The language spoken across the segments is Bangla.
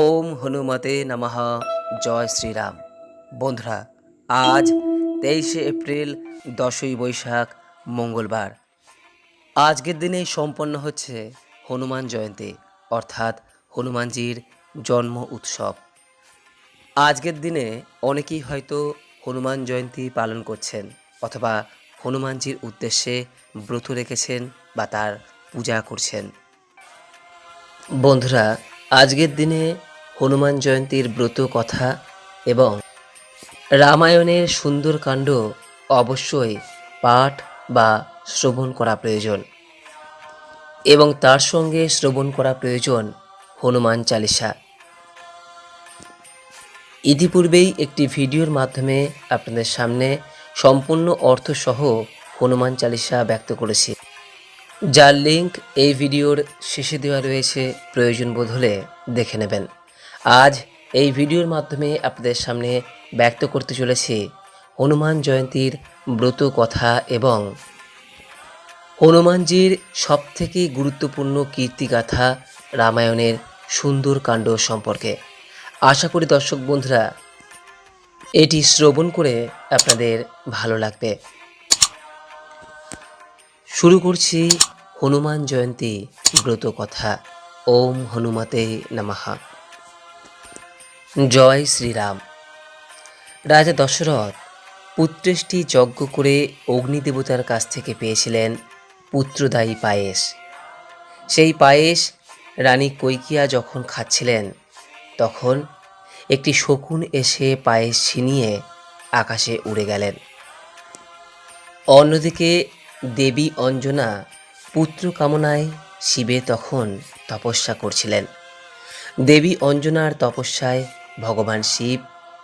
ওম হনুমতে নমঃ। জয় শ্রীরাম। বন্ধুরা, আজ তেইশে এপ্রিল, দশই বৈশাখ, মঙ্গলবার। আজকের দিনেই সম্পন্ন হচ্ছে হনুমান জয়ন্তী, অর্থাৎ হনুমানজির জন্ম উৎসব। আজকের দিনে অনেকেই হয়তো হনুমান জয়ন্তী পালন করছেন অথবা হনুমানজির উদ্দেশ্যে ব্রত রেখেছেন বা তার পূজা করছেন। বন্ধুরা আজকের দিনে হনুমান জয়ন্তীর ব্রত কথা এবং রামায়ণের সুন্দর কাণ্ড অবশ্যই পাঠ বা শ্রবণ করা প্রয়োজন এবং তার সঙ্গে শ্রবণ করা প্রয়োজন হনুমান চালিসা। ইতিপূর্বেই একটি ভিডিওর মাধ্যমে আপনাদের সামনে সম্পূর্ণ অর্থসহ হনুমান চালিসা ব্যক্ত করেছি। যার লিঙ্ক এই ভিডিওর শেষে দেওয়া রয়েছে, প্রয়োজন বোধ হলে দেখে নেবেন। আজ এই ভিডিওর মাধ্যমে আপনাদের সামনে ব্যক্ত করতে চলেছি হনুমান জয়ন্তীর ব্রত কথা এবং হনুমানজির সবথেকে গুরুত্বপূর্ণ কীর্তিগাথা রামায়ণের সুন্দর কাণ্ড সম্পর্কে। আশা করি দর্শক বন্ধুরা, এটি শ্রবণ করে আপনাদের ভালো লাগবে। শুরু করছি হনুমান জয়ন্তী ব্রত কথা। ওম হনুমতে নমঃ। জয় শ্রীরাম। রাজা দশরথ পুত্রেষ্টি যজ্ঞ করে অগ্নিদেবতার কাছ থেকে পেয়েছিলেন পুত্রদায়ী পায়েস। সেই পায়েস রানী কৈকিয়া যখন খাচ্ছিলেন, তখন একটি শকুন এসে পায়েস ছিনিয়ে আকাশে উড়ে গেলেন। অন্যদিকে দেবী অঞ্জনা পুত্র কামনায় শিবে তখন তপস্যা করছিলেন। দেবী অঞ্জনার তপস্যায় ভগবান শিব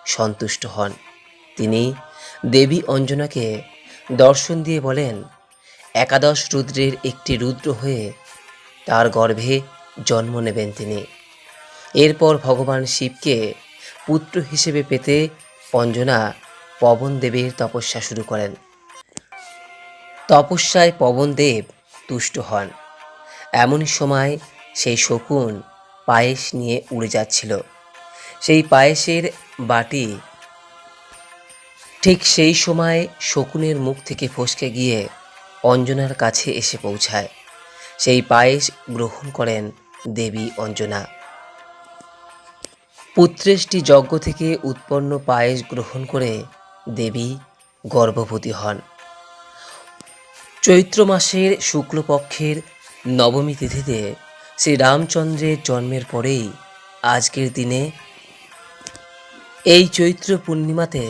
সন্তুষ্ট হন। তিনি দেবী অঞ্জনাকে দর্শন দিয়ে বলেন, একাদশ রুদ্রের একটি রুদ্র হয়ে তার গর্ভে জন্ম নেবেন তিনি। এরপর ভগবান শিবকে পুত্র হিসেবে পেতে অঞ্জনা পবন দেবের তপস্যা শুরু করেন। তপস্যায় পবনদেব তুষ্ট হন। এমন সময় সেই শকুন পায়েস নিয়ে উড়ে যাচ্ছিল। সেই পায়েসের বাটি ঠিক সেই সময় শকুনের মুখ থেকে ফসকে গিয়ে অঞ্জনার কাছে এসে পৌঁছায়। সেই পায়েস গ্রহণ করেন দেবী অঞ্জনা। পুত্রেষ্টি যজ্ঞ থেকে উৎপন্ন পায়েস গ্রহণ করে দেবী গর্ভবতী হন। চৈত্র মাসের শুক্লপক্ষের নবমী তিথিতে শ্রী রামচন্দ্রের জন্মের পরেই আজকের দিনে এই চৈত্র পূর্ণিমাতে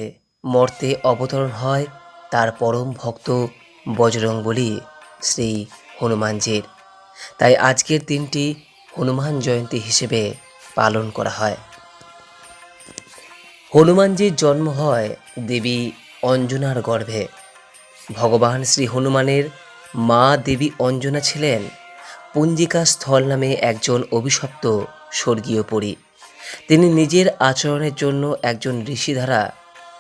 মর্তে অবতরণ হয় তার পরম ভক্ত বজরংবলী শ্রী হনুমানজির। তাই আজকের দিনটি হনুমান জয়ন্তী হিসেবে পালন করা হয়। হনুমানজির জন্ম হয় দেবী অঞ্জনার গর্ভে। ভগবান শ্রী হনুমানের মা দেবী অঞ্জনা ছিলেন পঞ্জিকা স্থল নামে একজন অভিশপ্ত স্বর্গীয় পরী। তিনি নিজের আচরণের জন্য একজন ঋষি দ্বারা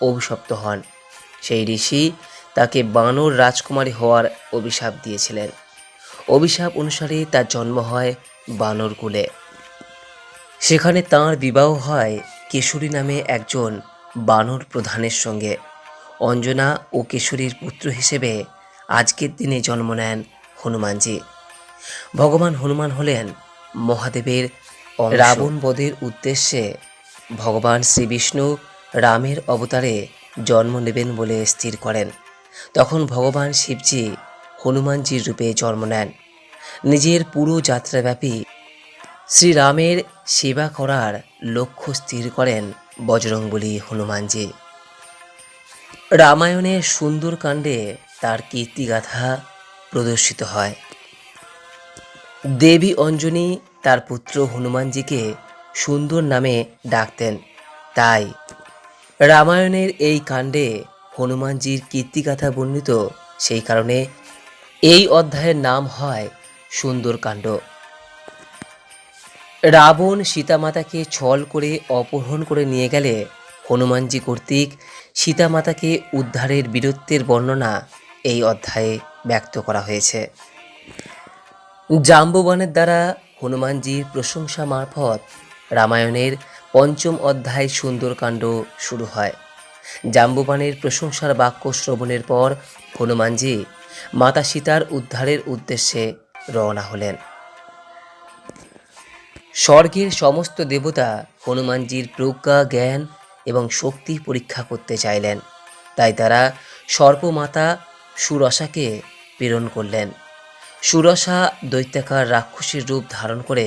অভিশপ্ত হন। সেই ঋষি তাকে বানর রাজকুমারী হওয়ার অভিশাপ দিয়েছিলেন। অভিশাপ অনুসারে তার জন্ম হয় বানরকুলে সেখানে তাঁর বিবাহ হয় কেশরী নামে একজন বানর প্রধানের সঙ্গে। অঞ্জনা ও কেশরীর পুত্র হিসেবে আজকের দিনে জন্ম নেন হনুমানজি। ভগবান হনুমান হলেন মহাদেবের রাবণ বধের উদ্দেশ্যে ভগবান শ্রী বিষ্ণু রামের অবতারে জন্ম নেবেন বলে স্থির করেন। তখন ভগবান শিবজি হনুমানজির রূপে জন্ম নেন। নিজের পুরো যাত্রাব্যাপী শ্রীরামের সেবা করার লক্ষ্য স্থির করেন বজরংবলী হনুমানজি। রামায়ণের সুন্দর কাণ্ডে তার কীর্তিগাথা প্রদর্শিত হয়। দেবী অঞ্জনী তার পুত্র হনুমানজিকে সুন্দর নামে ডাকতেন। তাই রামায়ণের এই কাণ্ডে হনুমানজির কীর্তিগাথা বর্ণিত সেই কারণে এই অধ্যায়ের নাম হয় সুন্দরকাণ্ড রাবণ সীতামাতাকে ছল করে অপহরণ করে নিয়ে গেলে হনুমানজি কর্তৃক সীতামাতাকে উদ্ধারের বীরত্বের বর্ণনা এই অধ্যায়ে ব্যক্ত করা হয়েছে। জাম্ববানের দ্বারা হনুমানজির প্রশংসা মারফত রামায়ণের পঞ্চম অধ্যায় সুন্দরকাণ্ড শুরু হয়। জাম্বুবানের প্রশংসার বাক্য শ্রবণের পর হনুমানজি মাতা সীতার উদ্ধারের উদ্দেশ্যে রওনা হলেন। স্বর্গের সমস্ত দেবতা হনুমানজির প্রজ্ঞা, জ্ঞান এবং শক্তি পরীক্ষা করতে চাইলেন। তাই তারা সর্পমাতা সুরসাকে প্রেরণ করলেন। সুরসা দৈত্যাকার রাক্ষসীর রূপ ধারণ করে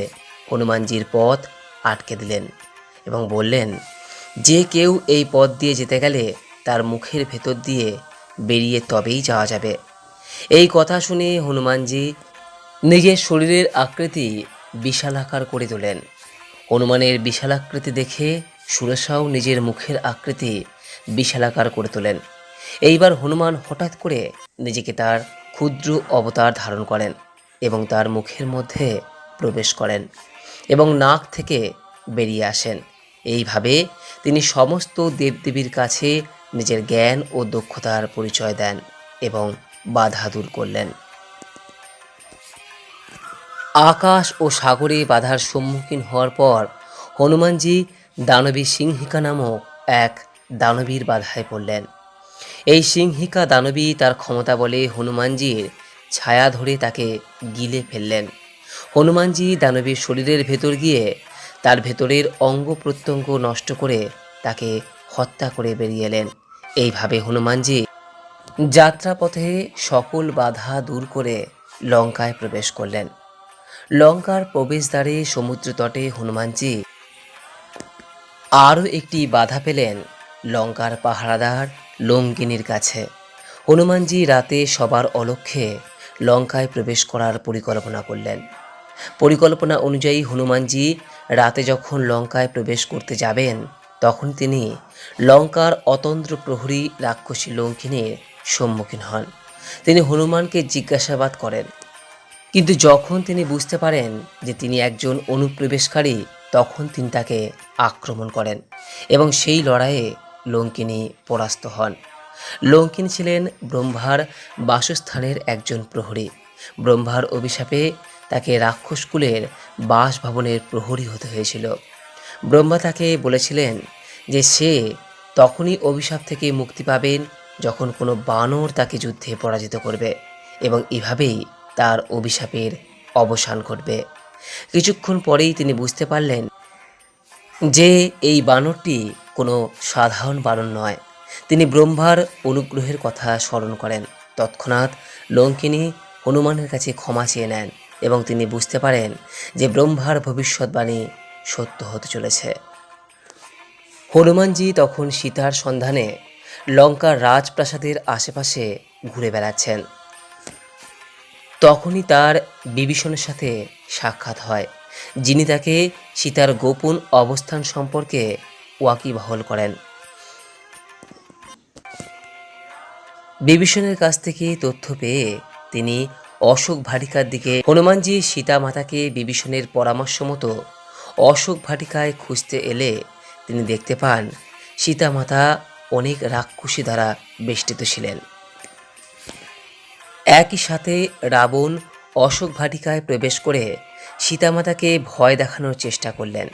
হনুমানজির পথ আটকে দিলেন এবং বললেন, যে কেউ এই পথ দিয়ে যেতে গেলে তার মুখের ভেতর দিয়ে বেরিয়ে তবেই যাওয়া যাবে। এই কথা শুনে হনুমানজি নিজের শরীরের আকৃতি বিশালাকার করে তোলেন। হনুমানের বিশালাকৃতি দেখে সুরেশাও নিজের মুখের আকৃতি বিশালাকার করে তোলেন। এইবার হনুমান হঠাৎ করে নিজেকে তার ক্ষুদ্র অবতার ধারণ করেন এবং তার মুখের মধ্যে প্রবেশ করেন এবং নাক থেকে বেরিয়ে আসেন। এইভাবে তিনি সমস্ত দেবদেবীর কাছে নিজের জ্ঞান ও দক্ষতার পরিচয় দেন এবং বাধা দূর করলেন। আকাশ ও সাগরে বাধার সম্মুখীন হওয়ার পর হনুমানজি দানবী সিংহিকা নামক এক দানবীর বাধায় পড়লেন। এই সিংহিকা দানবী তার ক্ষমতা বলে হনুমানজির ছায়া ধরে তাকে গিলে ফেললেন। হনুমানজি দানবীর শরীরের ভেতর গিয়ে তার ভেতরের অঙ্গ প্রত্যঙ্গ নষ্ট করে তাকে হত্যা করে বেরিয়ে এলেন। এইভাবে হনুমানজি যাত্রাপথে সকল বাধা দূর করে লঙ্কায় প্রবেশ করলেন। লঙ্কার প্রবেশদ্বারে সমুদ্র তটে হনুমানজি আরও একটি বাধা পেলেন লঙ্কার পাহারাদার লঙ্কিনীর কাছে। হনুমানজি রাতে সবার অলক্ষ্যে লঙ্কায় প্রবেশ করার পরিকল্পনা করলেন। পরিকল্পনা অনুযায়ী হনুমানজি রাতে যখন লঙ্কায় প্রবেশ করতে যাবেন, তখন তিনি লঙ্কার অতন্ত্র প্রহরী রাক্ষসী লঙ্কিনীর সম্মুখীন হন। তিনি হনুমানকে জিজ্ঞাসাবাদ করেন। কিন্তু যখন তিনি বুঝতে পারেন যে তিনি একজন অনুপ্রবেশকারী তখন তিনি তাকে আক্রমণ করেন এবং সেই লড়াইয়ে লঙ্কিনী পরাস্ত হন। লঙ্কিনী ছিলেন ব্রহ্মার বাসস্থানের একজন প্রহরী। ব্রহ্মার অভিশাপে তাকে রাক্ষসকুলের বাসভবনের প্রহরী হতে হয়েছিল। ব্রহ্মা তাকে বলেছিলেন যে সে তখনই অভিশাপ থেকে মুক্তি পাবেন যখন কোনো বানর তাকে যুদ্ধে পরাজিত করবে এবং এভাবেই তার অভিশাপের অবসান ঘটবে। কিছুক্ষণ পরেই তিনি বুঝতে পারলেন যে এই বানরটি কোনো সাধারণ বানর নয়। তিনি ব্রহ্মার অনুগ্রহের কথা স্মরণ করেন। তৎক্ষণাৎ লঙ্কিনী হনুমানের কাছে ক্ষমা চেয়ে নেন এবং তিনি বুঝতে পারেন যে ব্রহ্মার ভবিষ্যৎবাণী সত্য হতে চলেছে। হনুমানজি তখন সীতার সন্ধানে লঙ্কার রাজপ্রাসাদের আশেপাশে ঘুরে বেড়াচ্ছেন। তখনই তার বিভীষণের সাথে সাক্ষাৎ হয়, যিনি তাকে সীতার গোপন অবস্থান সম্পর্কে ওয়াকিবহল করেন। বিভীষণের কাছ থেকে তথ্য পেয়ে তিনি অশোক ভাটিকার দিকে হনুমানজি সীতা মাতাকে বিভীষণের পরামর্শ মতো অশোক ভাটিকায় খুঁজতে এলে তিনি দেখতে পান, সীতা মাতা অনেক রাক্ষসী দ্বারা বেষ্টিত ছিলেন। একই সাথে রাবণ অশোক ভাটিকায় প্রবেশ করে সীতামাতাকে ভয় দেখানোর চেষ্টা করলেন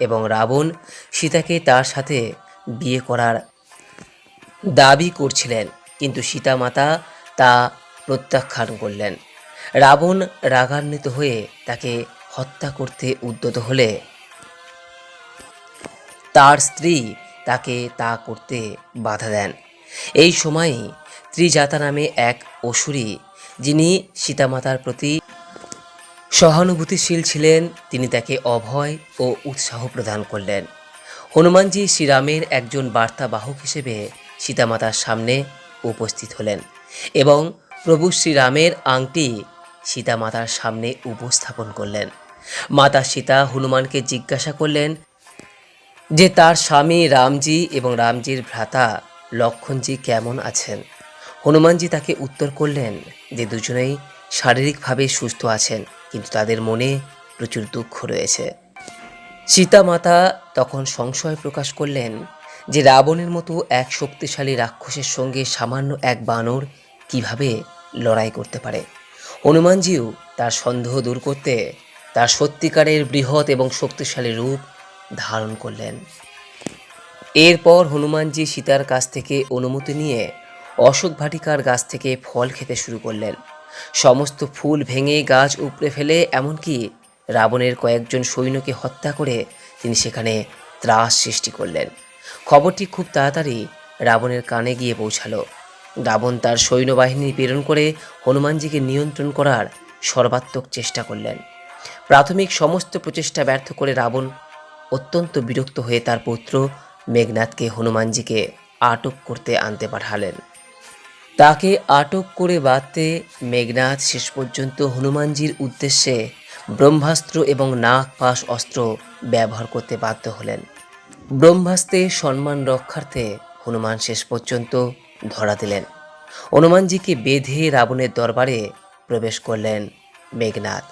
এবং রাবণ সীতাকে তার সাথে বিয়ে করার দাবি করছিলেন, কিন্তু সীতামাতা তা প্রত্যাখ্যান করলেন। রাবণ রাগান্বিত হয়ে তাকে হত্যা করতে উদ্যত হলে তার স্ত্রী তাকে তা করতে বাধা দেন। এই সময়ই ত্রিজাতা নামে এক অসুরী, যিনি সীতামাতার প্রতি সহানুভূতিশীল ছিলেন। তিনি তাকে অভয় ও উৎসাহ প্রদান করলেন। হনুমানজি শ্রীরামের একজন বার্তাবাহক হিসেবে সীতামাতার সামনে উপস্থিত হলেন এবং প্রভু শ্রীরামের আংটি সীতামাতার সামনে উপস্থাপন করলেন। মাতা সীতা হনুমানকে জিজ্ঞাসা করলেন যে, তার স্বামী রামজি এবং রামজির ভ্রাতা লক্ষণজি কেমন আছেন? হনুমানজি তাকে উত্তর করলেন যে দুজনেই শারীরিকভাবে সুস্থ আছেন, কিন্তু তাদের মনে প্রচুর দুঃখ রয়েছে। সীতা মাতা তখন সংশয় প্রকাশ করলেন যে রাবণের মতো এক শক্তিশালী রাক্ষসের সঙ্গে সামান্য এক বানর কীভাবে লড়াই করতে পারে। হনুমানজিও তার সন্দেহ দূর করতে তার সত্যিকারের বৃহৎ এবং শক্তিশালী রূপ ধারণ করলেন। এরপর হনুমানজি সীতার কাছ থেকে অনুমতি নিয়ে অশোক ভাটিকার গাছ থেকে ফল খেতে শুরু করলেন। সমস্ত ফুল ভেঙে গাছ উপড়ে ফেলে, এমনকি রাবণের কয়েকজন সৈন্যকে হত্যা করে তিনি সেখানে ত্রাস সৃষ্টি করলেন। খবরটি খুব তাড়াতাড়ি রাবণের কানে গিয়ে পৌঁছালো। রাবণ তার সৈন্যবাহিনী প্রেরণ করে হনুমানজিকে নিয়ন্ত্রণ করার সর্বাত্মক চেষ্টা করলেন। প্রাথমিক সমস্ত প্রচেষ্টা ব্যর্থ করে রাবণ অত্যন্ত বিরক্ত হয়ে তার পুত্র মেঘনাথকে হনুমানজিকে আটক করতে আনতে পাঠালেন। তাকে আটক করে বাঁধতে মেঘনাথ শেষ পর্যন্ত হনুমানজির উদ্দেশ্যে ব্রহ্মাস্ত্র এবং নাক পাশ অস্ত্র ব্যবহার করতে বাধ্য হলেন। ব্রহ্মাস্ত্রের সম্মান রক্ষার্থে হনুমান শেষ পর্যন্ত ধরা দিলেন। হনুমানজিকে বেঁধে রাবণের দরবারে প্রবেশ করলেন মেঘনাথ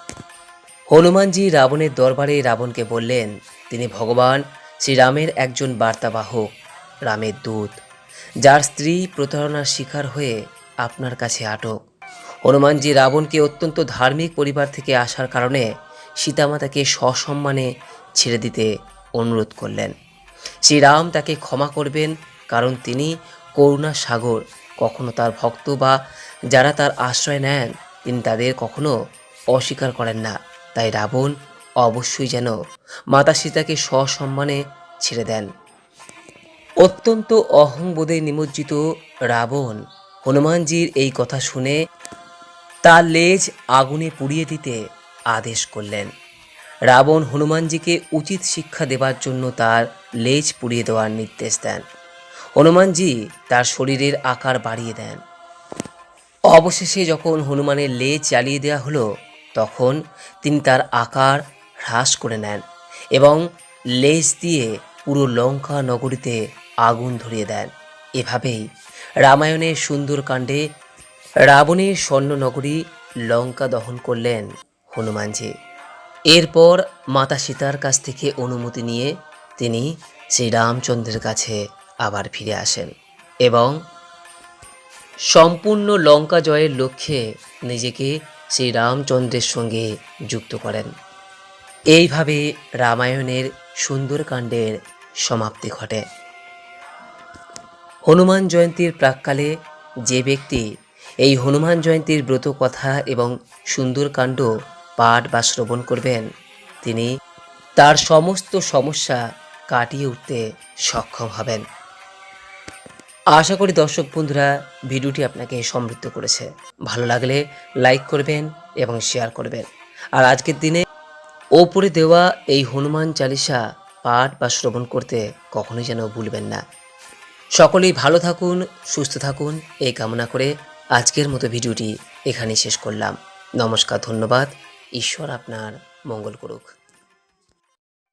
হনুমানজি রাবণের দরবারে রাবণকে বললেন, তিনি ভগবান, শ্রীরামের একজন বার্তাবাহক, রামের দূত। যার স্ত্রী প্রতারণার শিকার হয়ে আপনার কাছে আটক। হনুমানজি রাবণকে অত্যন্ত ধার্মিক পরিবার থেকে আসার কারণে সীতামাতাকে সসম্মানে ছেড়ে দিতে অনুরোধ করলেন। শ্রীরাম তাকে ক্ষমা করবেন, কারণ তিনি করুণা সাগর কখনো তার ভক্ত বা যারা তার আশ্রয় নেন, তিনি তাদের কখনো অস্বীকার করেন না। তাই রাবণ অবশ্যই যেন মাতা সীতাকে সসম্মানে ছেড়ে দেন। অত্যন্ত অহংবোধে নিমজ্জিত রাবণ হনুমানজির এই কথা শুনে তার লেজ আগুনে পুড়িয়ে দিতে আদেশ করলেন। রাবণ হনুমানজিকে উচিত শিক্ষা দেবার জন্য তার লেজ পুড়িয়ে দেওয়ার নির্দেশ দেন। হনুমানজি তার শরীরের আকার বাড়িয়ে দেন। অবশেষে যখন হনুমানের লেজ জ্বালিয়ে দেওয়া হলো, তখন তিনি তার আকার হ্রাস করে নেন এবং লেজ দিয়ে পুরো লঙ্কা নগরীতে আগুন ধরিয়ে দেন। এভাবেই রামায়ণের সুন্দরকাণ্ডে রাবণের স্বর্ণনগরী লঙ্কা দহন করলেন হনুমানজি। এরপর মাতা সীতার কাছ থেকে অনুমতি নিয়ে তিনি শ্রীরামচন্দ্রের কাছে আবার ফিরে আসেন এবং সম্পূর্ণ লঙ্কা জয়ের লক্ষ্যে নিজেকে শ্রী রামচন্দ্রের সঙ্গে যুক্ত করেন। এইভাবে রামায়ণের সুন্দরকাণ্ডের সমাপ্তি ঘটে। হনুমান জয়ন্তীর প্রাককালে যে ব্যক্তি এই হনুমান জয়ন্তীর ব্রত কথা এবং সুন্দরকাণ্ড পাঠ বা শ্রবণ করবেন, তিনি তার সমস্ত সমস্যা কাটিয়ে উঠতে সক্ষম হবেন। আশা করি দর্শক বন্ধুরা ভিডিওটি আপনাকে সমৃদ্ধ করেছে। ভালো লাগলে লাইক করবেন এবং শেয়ার করবেন। আর আজকের দিনে ওপরে দেওয়া এই হনুমান চালিসা পাঠ বা শ্রবণ করতে কখনোই যেন ভুলবেন না। সকলেই ভালো থাকুন, সুস্থ থাকুন, এই কামনা করে আজকের মতো ভিডিওটি এখানেই শেষ করলাম। নমস্কার, ধন্যবাদ। ঈশ্বর আপনার মঙ্গল করুক।